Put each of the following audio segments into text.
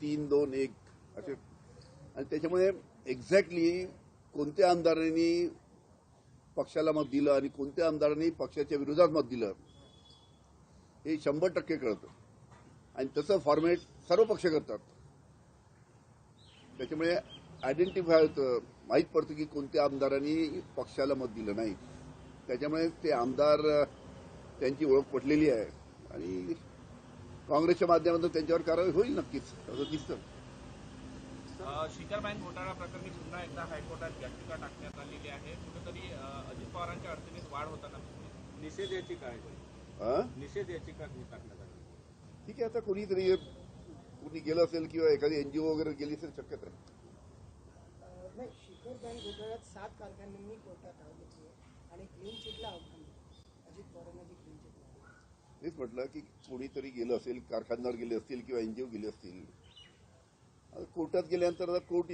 तीन दोन एक असे. आणि त्याच्यामुळे एक्झॅक्टली कोणत्या आमदारांनी पक्षाला मत दिलं आणि कोणत्या आमदारांनी पक्षाच्या विरोधात मत दिलं हे शंभर टक्के कळतं. आणि तसं फॉर्मॅट सर्व पक्ष करतात. त्याच्यामुळे आयडेंटिफाय होतं माहीत पडतं की कोणत्या आमदारांनी पक्षाला मत दिलं नाही. त्याच्यामुळे ते आमदार त्यांची ओळख पटलेली आहे. आणि काँग्रेसच्या माध्यमातून त्यांच्यावर कारवाई होईल नक्कीच असं दिसतं शिखर बँक घोटाळा प्रकरणी पुन्हा एकदा हायकोर्टात याचिका टाकण्यात आलेली आहे कुठेतरी अजित पवारांच्या अडचणीत वाढ होताना. निषेध याचिका आहे हा? निषेध याचिका टाकण्यात आली ठीक आहे आता कोणीतरी कोणी गेलं असेल किंवा एखादी एनजीओ वगैरे गेली असेल शक्यता आहे नाही शिखर बँक घोटाळ्यात सात कारखान्यांनी कोर्टात धाव घेतली आणि क्लीन चिटला आव्हान. अजित पवारांना जी क्लीन चिट मिळाली. तेच म्हटलं की कोणीतरी गेलं असेल कारखानदार गेले असतील किंवा एनजीओ गेले असतील. कोर्टात गेल्यानंतर कोर्ट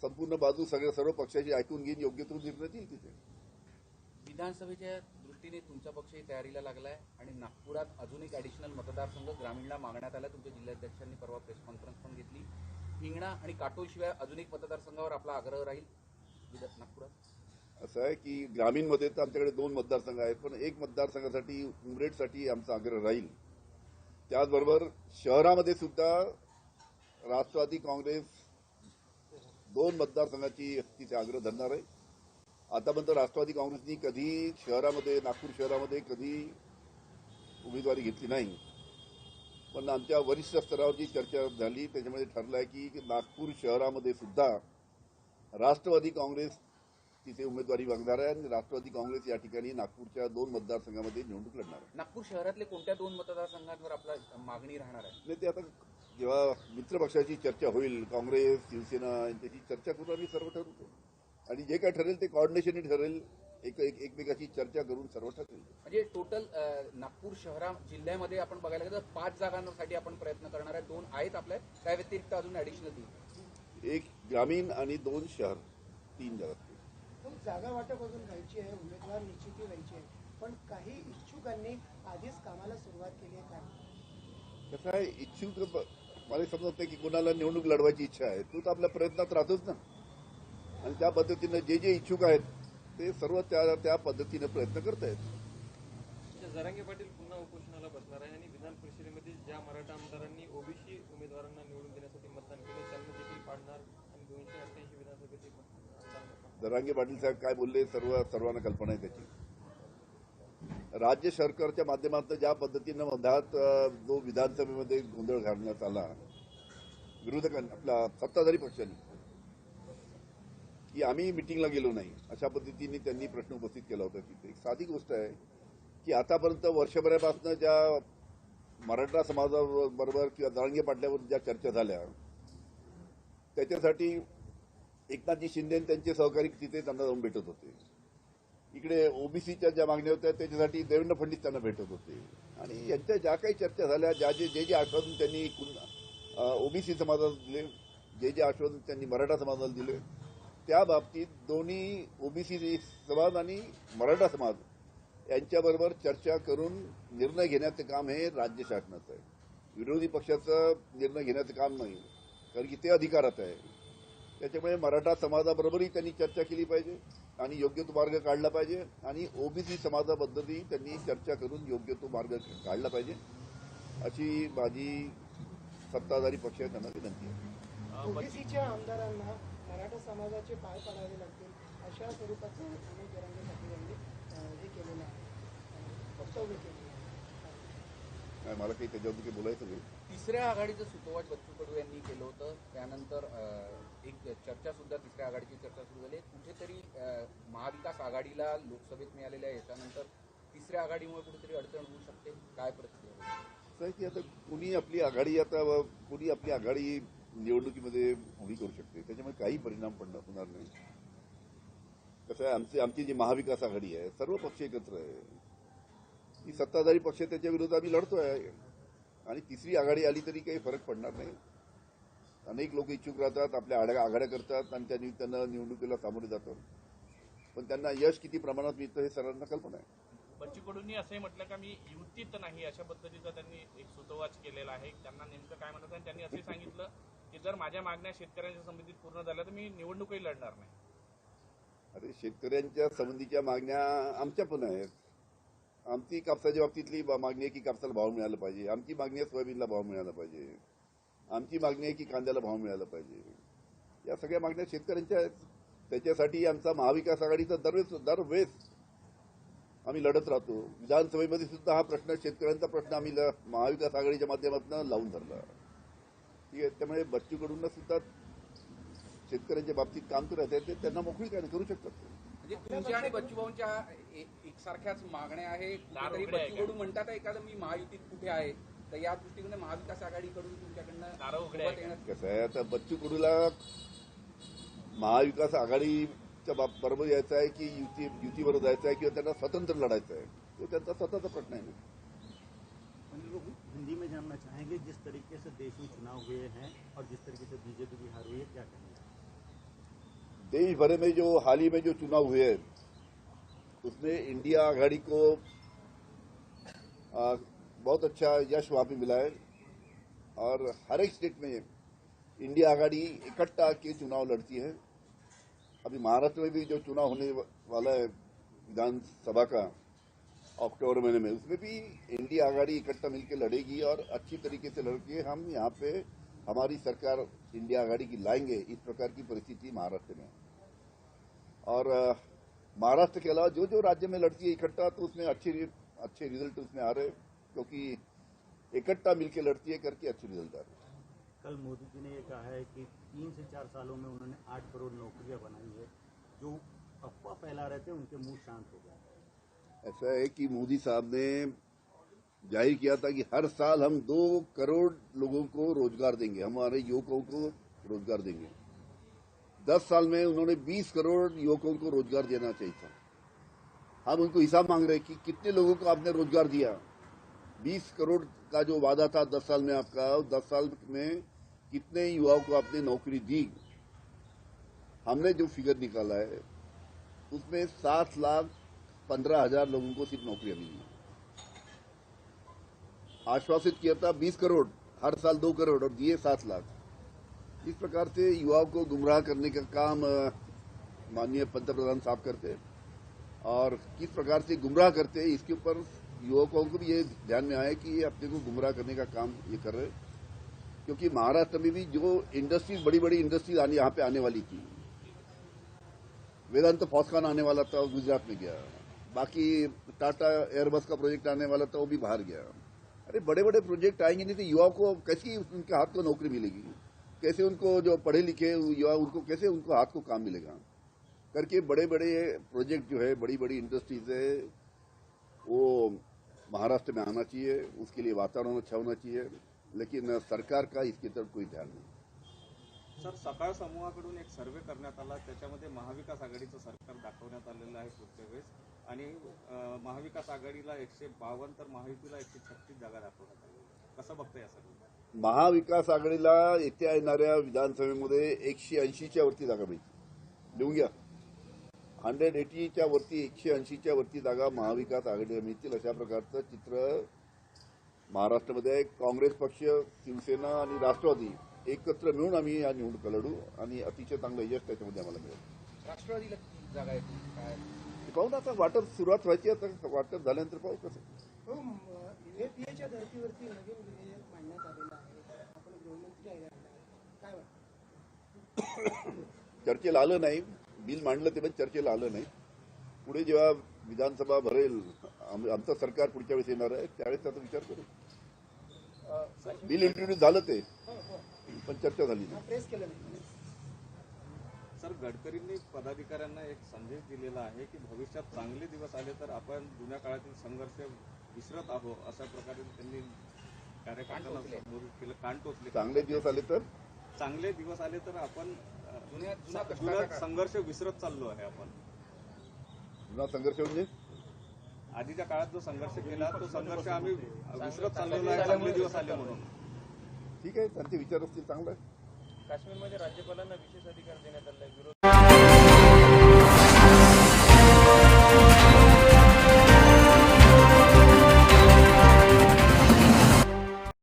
संपूर्ण बाजू सगळ्या सर्व पक्षाची ऐकून घेऊन योग्य तो निर्णय देईल तिथे. विधानसभेच्या दृष्टीने तुमचा पक्षही तयारीला लागलाय आणि नागपुरात अजून एक ऍडिशनल मतदारसंघ ग्रामीणला मागण्यात आला. तुमच्या जिल्हाध्यक्षांनी परवा प्रेस कॉन्फरन्स पण घेतली. हिंगणा आणि काटोलशिवाय अजून एक मतदारसंघावर आपला आग्रह राहील. नागपुरात. असं आहे की ग्रामीणमध्ये तर आमच्याकडे दोन मतदारसंघ आहेत पण एक मतदारसंघासाठी उमरेडसाठी आमचा आग्रह राहील. त्याचबरोबर शहरामध्ये सुद्धा राष्ट्रवादी काँग्रेस दोन मतदारसंघाची तिथे आग्रह धरणार आहे. आतापर्यंत राष्ट्रवादी काँग्रेसनी कधी शहरामध्ये नागपूर शहरामध्ये कधी उमेदवारी घेतली नाही. पण आमच्या वरिष्ठ स्तरावर जी चर्चा झाली त्याच्यामध्ये ठरलं आहे की नागपूर शहरामध्ये सुद्धा राष्ट्रवादी काँग्रेस तिथे उमेदवारी मागणार आहे आणि राष्ट्रवादी काँग्रेस या ठिकाणी नागपूरच्या दोन मतदारसंघामध्ये निवडणूक लढणार आहे. नागपूर शहरातले कोणत्या दोन मतदारसंघांवर आपला मागणी राहणार आहे? नाही ते आता जेव्हा मित्रपक्षाची चर्चा होईल काँग्रेस शिवसेना यांच्याशी चर्चा करून आम्ही सर्व ठरवतो आणि जे काय ठरेल ते कॉर्डिनेशनही ठरेल एक एक एकमेकाची चर्चा करून सर्व ठरेल. म्हणजे टोटल नागपूर शहरा जिल्ह्यामध्ये आपण बघायला गेलं तर पाच जागांसाठी आपण प्रयत्न करणार आहे. दोन आहेत आपल्या त्या व्यतिरिक्त अजून ऍडिशनल तीन. एक ग्रामीण आणि दोन शहर तीन जागा. जागा वाटप अजून व्हायची आहे उमेदवार निश्चिती व्हायची आहे. पण काही इच्छुकांनी आधीच कामाला सुरुवात केली आहे. काय कसं आहे इच्छुक मला समजत नाही की कोणाला निवडणूक लढवायची इच्छा आहे. तो तर आपल्या प्रयत्नात राहतोच ना. आणि त्या पद्धतीनं जे जे इच्छुक आहेत ते सर्व त्या त्या पद्धतीनं प्रयत्न करत आहेत जरांगे पाटील पुन्हा उपोषणाला बसणार आहे आणि विधान परिषदेमध्ये ज्या मराठा आमदारांनी ओबीसी उमेदवारांना निवडून देण्यासाठी मतदान केलं त्यांना देखील पाडणार दरांगे पाटील साहेब काय बोलले सर्व सर्वांना कल्पना आहे त्याची. राज्य सरकारच्या माध्यमातून ज्या पद्धतीनं मधात जो विधानसभेमध्ये गोंधळ घालण्यात आला विरोधकांनी आपला सत्ताधारी पक्षांनी की आम्ही मिटिंगला गेलो नाही अशा पद्धतीने त्यांनी प्रश्न उपस्थित केला होता तिथे. एक साधी गोष्ट आहे की आतापर्यंत वर्षभरापासून ज्या मराठा समाजाबरोबर किंवा दरांगे पाटल्यावर ज्या चर्चा झाल्या त्याच्यासाठी एकनाथजी शिंदे आणि त्यांचे सहकारी तिथे त्यांना जाऊन भेटत होते. इकडे ओबीसीच्या ज्या मागण्या होत्या त्याच्यासाठी देवेंद्र फडणवीस त्यांना भेटत होते. आणि यांच्या ज्या काही चर्चा झाल्या ज्या जे जे जे आश्वासन त्यांनी ओबीसी समाजाला दिले जे जे आश्वासन त्यांनी मराठा समाजाला दिले त्या बाबतीत दोन्ही ओबीसी समाज आणि मराठा समाज यांच्याबरोबर चर्चा करून निर्णय घेण्याचं काम हे राज्य शासनाचं आहे. विरोधी पक्षाचं निर्णय घेण्याचं काम नाही कारण की ते अधिकारात आहे. त्याच्यामुळे मराठा समाजाबरोबरही त्यांनी चर्चा केली पाहिजे आणि योग्य तो मार्ग काढला पाहिजे आणि ओबीसी समाजाबद्दलही त्यांनी चर्चा करून योग्य तो मार्ग काढला पाहिजे. अशी माझी सत्ताधारी पक्ष आहे त्यांना विनंती आहे. ओबीसीच्या आमदारांना मराठा समाजाचे पाय पडावे लागतील अशा स्वरूपाचं यांनी हे केलेलं आहे. वक्तव्य केलेलं काय मला काही त्याच्यावरती काही बोलायचं नाही? तिसऱ्या आघाडीचं सुतोवाच बच्चू कडू यांनी केलं होतं. त्यानंतर एक चर्चा सुद्धा तिसऱ्या आघाडीची चर्चा सुरू झाली. कुठेतरी महाविकास आघाडीला लोकसभेत मिळालेल्या याच्यानंतर तिसऱ्या आघाडीमुळे कुठेतरी अडचण होऊ शकते. काय प्रतिक्रिया की आता कुणी आपली आघाडी आता कुणी आपली आघाडी निवडणुकीमध्ये उभी करू शकते? त्याच्यामुळे काही परिणाम पडणार होणार नाही. कसं आहे आमची आमची जी महाविकास आघाडी आहे सर्व पक्ष एकत्र आहे. ही सत्ताधारी पक्ष आहे, त्याच्या विरोधात आम्ही लढतोय. आणि तिसरी आघाडी आली तरी काही फरक पडणार नाही. अनेक लोक इच्छुक राहतात आपल्या आघाड्या आघाड्या करतात आणि त्या निमित्तानं निवडणुकीला सामोरे जातात. पण त्यांना यश किती प्रमाणात मिळतं हे सर्वांना कल्पना आहे. बच्चू कडूंनी असंही म्हटलं का मी युतीत नाही अशा पद्धतीचा त्यांनी एक सुतोवाच केलेला आहे. त्यांना नेमकं काय म्हणत त्यांनी असंही सांगितलं की जर माझ्या मागण्या शेतकऱ्यांच्या समितीत पूर्ण झाल्या तर मी निवडणूकही लढणार नाही. अरे शेतकऱ्यांच्या संबंधीच्या मागण्या आमच्या पण आहेत. आमची कापसाच्या बाबतीतली मागणी आहे की कापसाला भाव मिळाला पाहिजे. आमची मागणी आहे सोयाबीनला भाव मिळाला पाहिजे. आमची मागणी आहे की कांद्याला भाव मिळाला पाहिजे. या सगळ्या मागण्या शेतकऱ्यांच्या आहेत त्याच्यासाठी आमचा महाविकास आघाडीचा दरवेळेस दरवेळेस आम्ही लढत राहतो. विधानसभेमध्ये सुद्धा हा प्रश्न शेतकऱ्यांचा प्रश्न आम्ही महाविकास आघाडीच्या माध्यमातून लावून धरला. ठीक आहे त्यामुळे बच्चू कडूंना सुद्धा शेतकऱ्यांच्या बाबतीत काम करत आहेत. ते त्यांना मोकळी काय करू शकतात. ते. म्हणजे तुमच्या आणि बच्चूभाऊंच्या ए- एकसारख्याच मागण्या आहे आहे बच्चू कडू म्हणतात आहे का मी महायुतीत कुठे आहे? तर या दृष्टीने महाविकास आघाडीकडून तुमच्याकडनं कसं आहे आता बच्चू कडूला महाविकास आघाडीच्या बाब- बरोबर यायचं आहे की युती युतीबरोबर जायचं आहे किंवा त्यांना स्वतंत्र लढायचं आहे? तो त्यांचा स्वतःचा प्रश्न आहे ना. हिंदी में जानना चाहेंगे जिस तरीके से देश में चुनाव हुए हैं और जिस तरीके से बीजेपी बिहार हुई है क्या कहेंगे देश भर में जो हाल ही में जो चुनाव हुए हैं उसमें इंडिया आघाड़ी को आ, बहुत अच्छा यश वहाँ पे मिला है। और हर एक स्टेट में इंडिया आघाड़ी इकट्ठा के चुनाव लड़ती है। अभी महाराष्ट्र में भी जो चुनाव होने वाला है विधानसभा का अक्टूबर महीने में उसमें भी इंडिया आघाड़ी इकट्ठा मिलकर लड़ेगी और अच्छी तरीके से लड़के हम यहाँ पे हमारी सरकार इंडिया आघाड़ी की लाएँगे इस प्रकार की परिस्थिति महाराष्ट्र में। और महाराष्ट्र के अलावा जो जो राज्य में लड़ती है इकट्ठा तो उसमें अच्छे अच्छे रिज़ल्ट उसमें आ रहे हैं, क्योंकि इकट्ठा मिलकर लड़ती है करके अच्छे रिज़ल्ट आ रहे हैं। कल मोदी जी ने ये कहा है कि तीन से चार सालों में उन्होंने आठ करोड़ नौकरियाँ बनाई है। जो अफवाह फैला रहे थे उनके मुँह शांत हो गए। ऐसा है कि मोदी साहब ने ज़ाहिर किया था कि हर साल हम दो करोड़ लोगों को रोज़गार देंगे हमारे युवकों को रोज़गार देंगे। दस साल में उन्होंने बीस करोड़ युवकों को रोज़गार देना चाहिए था। हम उनको हिसाब मांग रहे हैं कि कितने लोगों को आपने रोज़गार दिया? बीस करोड़ का जो वादा था दस साल में आपका दस साल में कितने युवाओं को आपने नौकरी दी? हमने जो फिगर निकाला है, उसमें सात लाख पंद्रह हज़ार लोगों को सिर्फ़ नौकरियाँ मिली। आश्वासित किया था बीस करोड़, हर साल दो करोड़ और दिए सात लाख। इस प्रकार से युवाओं को गुमराह करने का काम माननीय पंतप्रधान साहब करते और किस प्रकार से गुमराह करते इसके ऊपर युवकों को भी ये ध्यान में आया कि ये अपने को गुमराह करने का काम ये कर रहे क्योंकि महाराष्ट्र में भी जो इंडस्ट्रीज़ बड़ी बड़ी इंडस्ट्रीज़ आने, यहाँ पे आने वाली थी। वेदांत फॉस्कान आने वाला था, वो गुजरात में गया। बाकी टाटा एयरबस का प्रोजेक्ट आने वाला था, वो भी बाहर गया। अरे बड़े बड़े प्रोजेक्ट आएँगे नहीं तो युवाओं को कैसी उनके हाथ को नौकरी मिलेगी? कैसे उनको जो पढ़े लिखे युवा, उनको कैसे उनको हाथ को काम मिलेगा? करके बड़े बड़े प्रोजेक्ट जो है बड़ी बड़ी इंडस्ट्रीज़ है वो महाराष्ट्र में आना चाहिए उसके लिए वातावरण अच्छा होना चाहिए लेकिन सरकार का इसकी तरफ कोई ध्यान नहीं। सर सकाळ समूहाकडून एक सर्वे करण्यात आला त्याच्यामध्ये महाविकास आघाडीचं सरकार दाखवण्यात आलेलं आहे पुढच्या वेळेस आणि महाविकास आघाडीला एकशे बावन्न तर महायुतीला एकशे छत्तीस जागा दाखवण्यात आहेत. कसं बघता या सर्व? महाविकास आघाडीला येत्या येणाऱ्या विधानसभेमध्ये एकशे ऐंशीच्या वरती जागा मिळतील. लिहून घ्या. हंड्रेड एटीच्या वरती एकशे ऐंशीच्या वरती जागा महाविकास आघाडीला मिळतील अशा प्रकारचं चित्र महाराष्ट्रामध्ये काँग्रेस पक्ष शिवसेना आणि राष्ट्रवादी एकत्र मिळून आम्ही या निवडणुका लढू आणि अतिशय चांगलं यश त्याच्यामध्ये आम्हाला मिळेल. राष्ट्रवादीला जागा ते पाहू ना आता वाटप सुरुवात व्हायची आता वाटप झाल्यानंतर पाहू कसं. हो युएपीएच्या धर्तीवरती नवीन विधेयक मांडण्यात आलेलं आहे. आपण गृहमंत्री आहे. काय वाटतं? चर्चेला आलं नाही. बिल मांडलं ते पण चर्चेला आलं नाही. पुढे जेव्हा विधानसभा भरेल आम- आमचं सरकार पुढच्या वेळेस येणार आहे त्यावेळेस त्याचा विचार करू. बिल इंट्रोड्यूस झालं ते हो हो पण चर्चा झाली नाही. प्रेस केलं नाही. सर गडकरींनी पदाधिकाऱ्यांना एक संदेश दिलेला आहे की भविष्यात चांगले दिवस आले तर आपण जुन्या काळातील संघर्ष विसरत आहोत अशा प्रकारे त्यांनी कार्यकर्त्यांना केलं. कान टोचले. चांगले दिवस आले तर? चांगले दिवस आले तर आपण जुन्या- जुना कष्टाचा जुना काळ. संघर्ष विसरत चाललो आहे आपण. जुना संघर्ष म्हणजे? आधीच्या काळात जो संघर्ष केला तो संघर्ष आम्ही विसरत चाललेलो आहे चांगले दिवस आले म्हणून. ठीक आहे त्यांचे विचार असतील चांगलं. आहे काश्मीरमध्ये राज्यपालांना विशेष अधिकार देण्यात आले विरोध